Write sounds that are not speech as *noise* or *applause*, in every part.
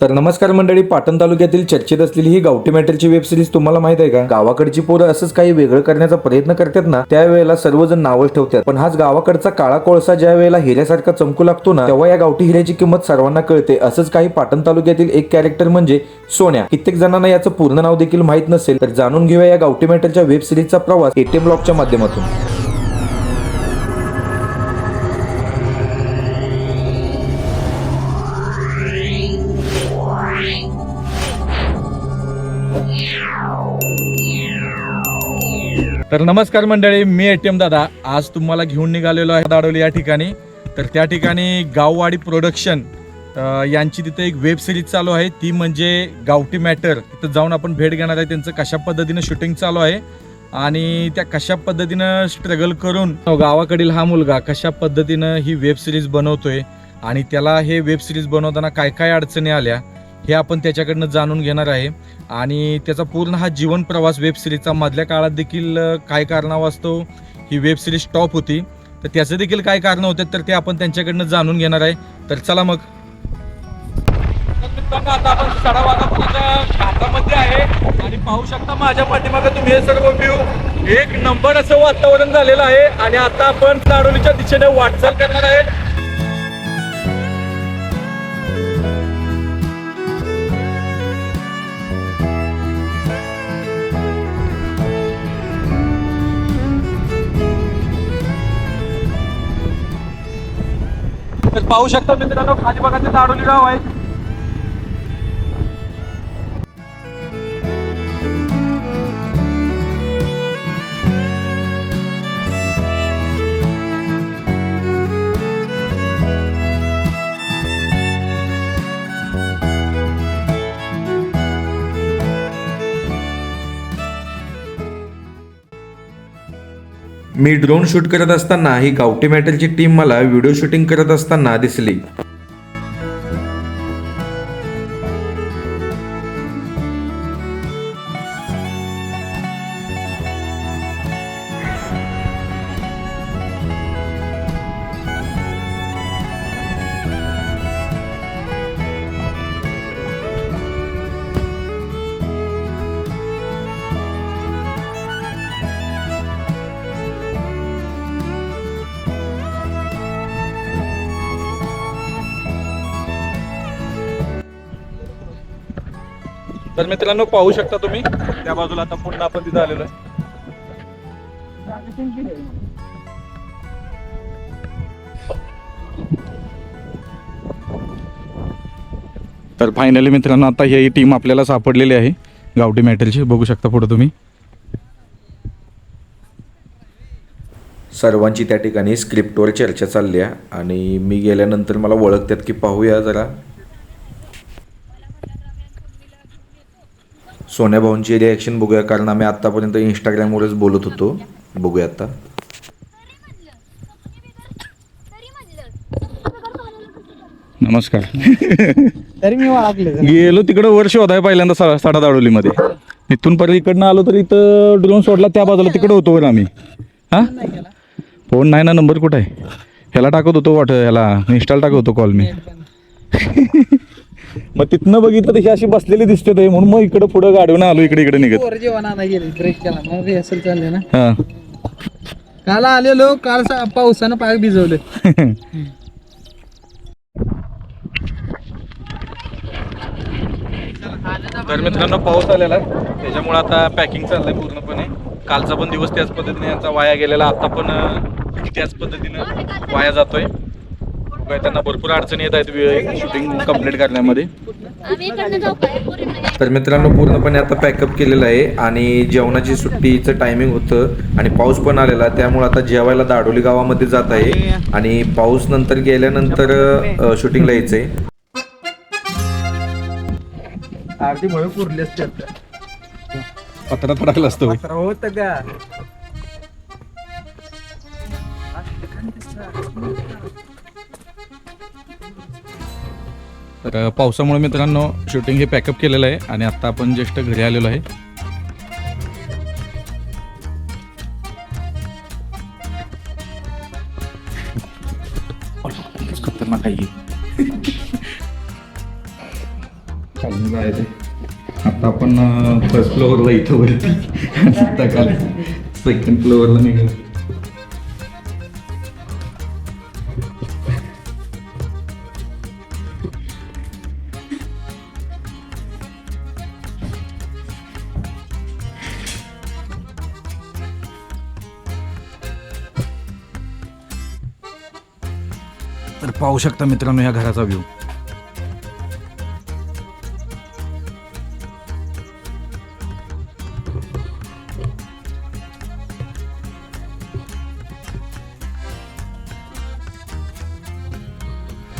तर नमस्कार मंडळी पाटण तालुक्यातील चर्चेत असलेली ही गावठी मॅटरची वेब सिरीज तुम्हाला माहीत आहे का? गावाकडची पोरं असंच काही वेगळं करण्याचा प्रयत्न करतात ना त्यावेळेला सर्वजण नावं ठेवतात. पण हाच गावाकडचा काळा कोळसा ज्या वेळेला हिऱ्यासारखा चमकू लागतो ना तेव्हा या गावठी हिऱ्याची किंमत सर्वांना कळते. असंच काही पाटण तालुक्यातील एक कॅरेक्टर म्हणजे सोन्या. कित्येक जणांना याचं पूर्ण नाव देखील माहीत नसेल तर जाणून घेऊया या गावठी मॅटरच्या वेब सिरीजचा प्रवास एटीएम ब्लॉकच्या माध्यमातून. तर नमस्कार मंडळी मी एटीएम दादा. आज तुम्हाला घेऊन निघालेलो आहे दाडोली या ठिकाणी. तर त्या ठिकाणी गाववाडी प्रोडक्शन यांची तिथे एक वेब सिरीज चालू आहे. ती म्हणजे गावठी मॅटर तिथं जाऊन आपण भेट घेणार आहे. त्यांचं कशा पद्धतीनं शूटिंग चालू आहे आणि त्या कशा पद्धतीनं स्ट्रगल करून गावाकडील हा मुलगा कशा पद्धतीनं ही वेब सिरीज बनवतोय आणि त्याला हे वेब सिरीज बनवताना काय काय अडचणी आल्या हे आपण त्याच्याकडनं जाणून घेणार आहे. आणि त्याचा पूर्ण हा जीवन प्रवास वेब सिरीजचा मधल्या काळात देखील काय कारणावास्तव ही वेब सिरीज स्टॉप होती. तर त्याचं देखील काय कारण होते तर ते आपण त्यांच्याकडनं जाणून घेणार आहे. तर चला मग. आता आपण घाटामध्ये आहे. आणि पाहू शकता माझ्या पाठीमागे तुम्ही हे सर्व व्ह्यू एक नंबर असं वातावरण झालेलं आहे. आणि आता आपण चाडोलीच्या दिशेने वाटचाल करणार आहे. तर पाहू शकता मित्रांनो खाली बघा ते दाडोली गाव आहे. मी ड्रोन शूट करत असताना ही गावठी मॅटरची टीम मला व्हिडिओ शूटिंग करत असताना दिसली. तर मित्रांनो पाहू शकता तुम्ही त्या बाजूला आता पुन्हा आपण तिथं आलेलो आहे. तर फायनली मित्रांनो आता ही टीम आपल्याला सापडलेली आहे गावठी मॅटरची बघू शकता पुढे तुम्ही. सर्वांची त्या ठिकाणी स्क्रिप्टवर चर्चा चालली आहे. आणि मी गेल्यानंतर मला ओळखतात की पाहूया जरा. सोन्या भाऊंची रिॲक्शन बघूया. कारण आम्ही आत्तापर्यंत इंस्टाग्रामवरच बोलत होतो. बघूया आता. नमस्कार. तरी मी गेलो तिकडं वर्ष होत आहे पहिल्यांदा सा- साडा दाडोलीमध्ये इथून परत इकडनं आलो तर इथं ड्रोन सोडला त्या बाजूला तिकडं होतो वर आम्ही. हा? फोन नाही ना नंबर कुठं आहे? ह्याला टाकत होतो वाट ह्याला इन्स्टाला टाकत होतो कॉल मी. मग तिथनं बघितलं तर ही अशी बसलेली दिसते ते. म्हणून मग इकडं पुढं गाडीवर आलो इकडे इकडे निघत. पोर जेवण आणा गेले ब्रेक केला. मग रिहर्सल चालले ना. हा. काल आलेलो काल सा- पावसानं पाय भिजवले. तर मित्रांनो पाऊस आलेला आहे. त्याच्यामुळे आता पॅकिंग चाललंय पूर्णपणे. कालचा पण दिवस त्याच पद्धतीने यांचा वाया गेलेला. आता पण अं, त्याच पद्धतीनं वाया जातोय. बघा, त्यांना भरपूर अडचणी येत आहेत शूटिंग कंप्लीट करण्यामध्ये. आम्ही इकडनं जाऊ काय पोरींना तर मित्रांनो पूर्णपणे आता पॅकअप केलेलं आहे आणि जेवणाची सुट्टीचं टायमिंग होतं आणि पाऊस पण आलेला त्यामुळे आता जेवायला दाडोली गावामध्ये जात आहे आणि पाऊस नंतर गेल्यानंतर शूटिंगला यायचंय. अर्धी मुळे पुरली असते पत्रात पडायला असतो तर पावसामुळे मित्रांनो शूटिंग हे पॅकअप केलेलं आहे आणि आता आपण जस्ट घरी आलेलो आहे. खतरनाक आहे खाली जायचं. आता आपण फर्स्ट फ्लोअरला इथं वरती. सेकंड फ्लोअरला निघालो. पाहू शकता मित्रांनो या घराचा व्ह्यू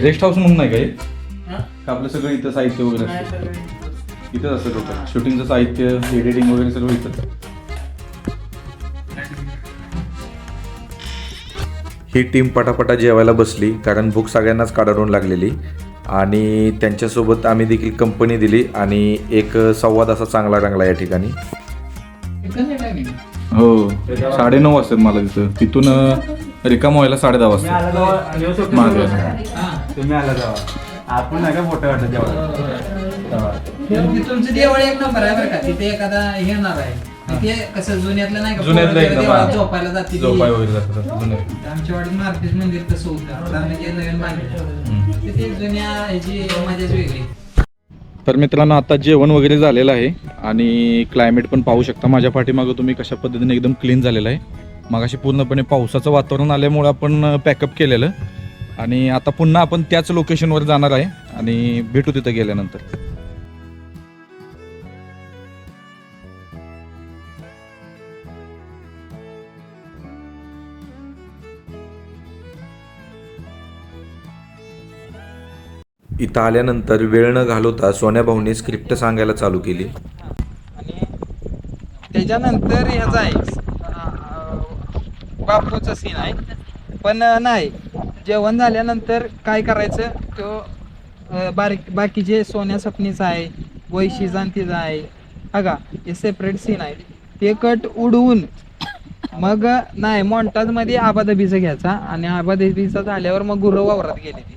रेस्ट हाऊस म्हणून नाही का आपलं सगळं इथं साहित्य वगैरे असतं? इथंच. असतं होतं शूटिंगचं साहित्य एडिटिंग वगैरे सर्व इथं. ही टीम पटापटा जेवायला बसली कारण भूक सगळ्यांनाच काढून लागलेली. आणि त्यांच्यासोबत आम्ही देखील कंपनी दिली आणि एक संवाद असा चांगला रंगला या ठिकाणी. हो साडेनऊ वाजतात मला तिथं. तिथून रिकाम व्हायला साडे दहा वाजता मागे. तुम्ही आला जावा आपण नका फोटो काढतो तुमचं देवळ एक नंबर आहे बरं का. तिथे एखादा हे येणार आहे. ते कसं जुन्यातलं नाही का? जुन्यातलं पोरं एकदम, देवळात. झोपायला जाते ती. झोपाय वगैरे जातात जुने आमच्या वाडीत मारुतीच मंदिर तसं होतं. आता नवीन तिथे जुन्या ह्याची मजाच वेगळी. तर मित्रांनो आता जेवण वगैरे झालेलं आहे आणि क्लायमेट पण पाहू शकता. माझ्या पाठीमागं तुम्ही कशा पद्धतीने एकदम क्लीन झालेलं आहे. मगाशी पूर्णपणे पावसाचं वातावरण आल्यामुळे आपण पॅकअप केलेलं. आणि आता पुन्हा आपण त्याच लोकेशनवर जाणार आहे आणि भेटू तिथं गेल्यानंतर. इथं आल्यानंतर वेळ न घालवता सोन्या भाऊनी स्क्रिप्ट सांगायला चालू केली. आणि त्याच्यानंतर ह्याचा आहे बापूचा सीन आहे. पण नाही. जेवण झाल्यानंतर काय करायचं? तो बारीक बाकीचे सोन्या सपनीचा आहे वैशीचा आणि तिचा आहे हा का हे सेपरेट सीन आहे. ते कट उडवून मग नाही मोंटाजमध्ये आबादबीचा घ्यायचा आणि आबादबीचा झाल्यावर मग गुरु वावरात गेली ती.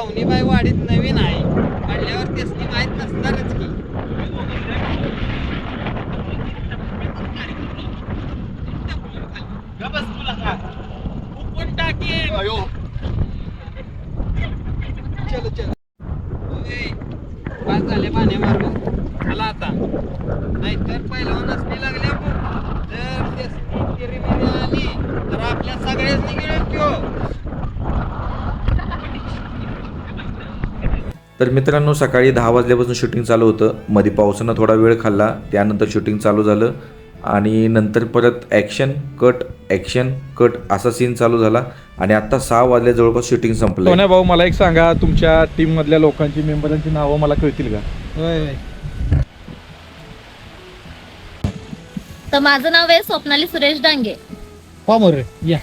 आणि पाहुणी बाई वाडीत नवीन आहे. म्हटल्यावर त्यासनी माहीत नसणारच की. चलो चलो. पाच झाले पाण्या आता. नाहीतर तिरीमध्ये आली तर आपल्या तर मित्रांनो सकाळी दहा वाजल्यापासून शूटिंग चालू होतं. मध्ये पावसानं थोडा वेळ खाल्ला. त्यानंतर शूटिंग चालू झालं. आणि नंतर परत ॲक्शन कट ॲक्शन कट असा सीन चालू झाला. आणि आता सहा वाजल्या जवळपास शूटिंग संपलं सोन्या भाऊ मला एक सांगा तुमच्या टीम मधल्या लोकांची मेंबरांची नावं मला कळतील का? होय तर माझं नाव आहे स्वप्नाली सुरेश डांगे. या.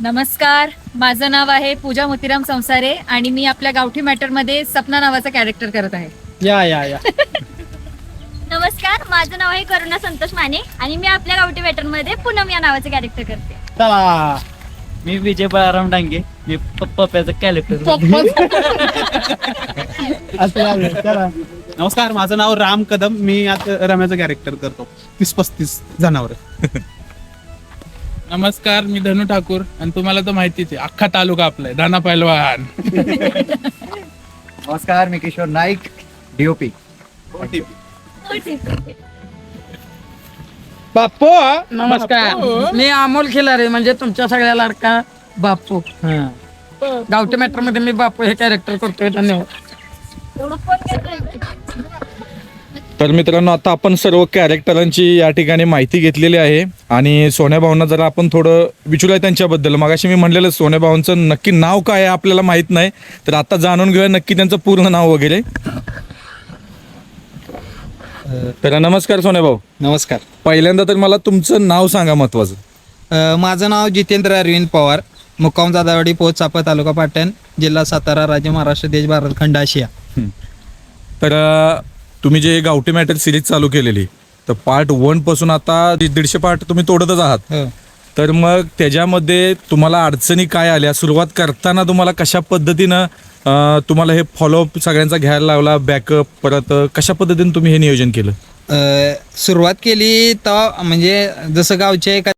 नमस्कार माझं नाव आहे पूजा मोतीराम संसारे आणि मी आपल्या गावठी मॅटरमध्ये सपना नावाचा कॅरेक्टर करत आहे. या या या. *laughs* नमस्कार माझं नाव आहे करुणा संतोष माने आणि मी आपल्या गावठी वेटरमध्ये पूनम या नावाचे कॅरेक्टर करते. चला. मी विजय बळाराम डांगे. मी पप्प्याचं कॅरेक्टर *laughs* नमस्कार माझं नाव राम कदम. मी आता रम्याचं कॅरेक्टर करतो. तीस पस्तीस जनावर. *laughs* नमस्कार मी धनु ठाकूर आणि तुम्हाला तर माहितीच आहे अख्खा तालुका आपला आहे दाना पैलवान. नमस्कार मी किशोर नाईक डीओपी बाप्पू! नमस्कार. मी अमोल खिलारे म्हणजे तुमच्या सगळ्या लाडका बाप्पू. गावठी मॅटरमध्ये मी बाप्पू हे कॅरेक्टर करतोय धन्यवाद. तर मित्रांनो आता आपण सर्व कॅरेक्टरांची या ठिकाणी माहिती घेतलेली आहे. आणि सोन्या भाऊंना जरा आपण थोडं विचारूया त्यांच्याबद्दल. मगाशी मी म्हणलेलं सोन्या भाऊंचं नक्की नाव काय आहे आपल्याला माहीत नाही. तर आता जाणून घेऊया नक्की त्यांचं पूर्ण नाव वगैरे. तर नमस्कार सोन्या भाऊ. नमस्कार. पहिल्यांदा तर मला तुमचं नाव सांगा महत्वाचं. अ, माझं नाव जितेंद्र अरविंद पवार मुक्काम दादावाडी पोच चापा तालुका पाटण जिल्हा सातारा राज्य महाराष्ट्र देश भारत खंड आशिया. तर अ, तुम्ही जे गावठी मॅटर सिरीज चालू केलेली तर पार्ट वनपासून आता दीड- दीडशे पार्ट तुम्ही तोडतच आहात. हो. तर मग त्याच्यामध्ये तुम्हाला अडचणी काय आल्या? सुरुवात करताना तुम्हाला कशा पद्धतीनं अ, तुम्हाला हे फॉलोअप सगळ्यांचा घ्यायला लावला बॅकअप परत अ, कशा पद्धतीने तुम्ही हे नियोजन केलं? अ, सुरुवात केली तर म्हणजे जसं गावचे एका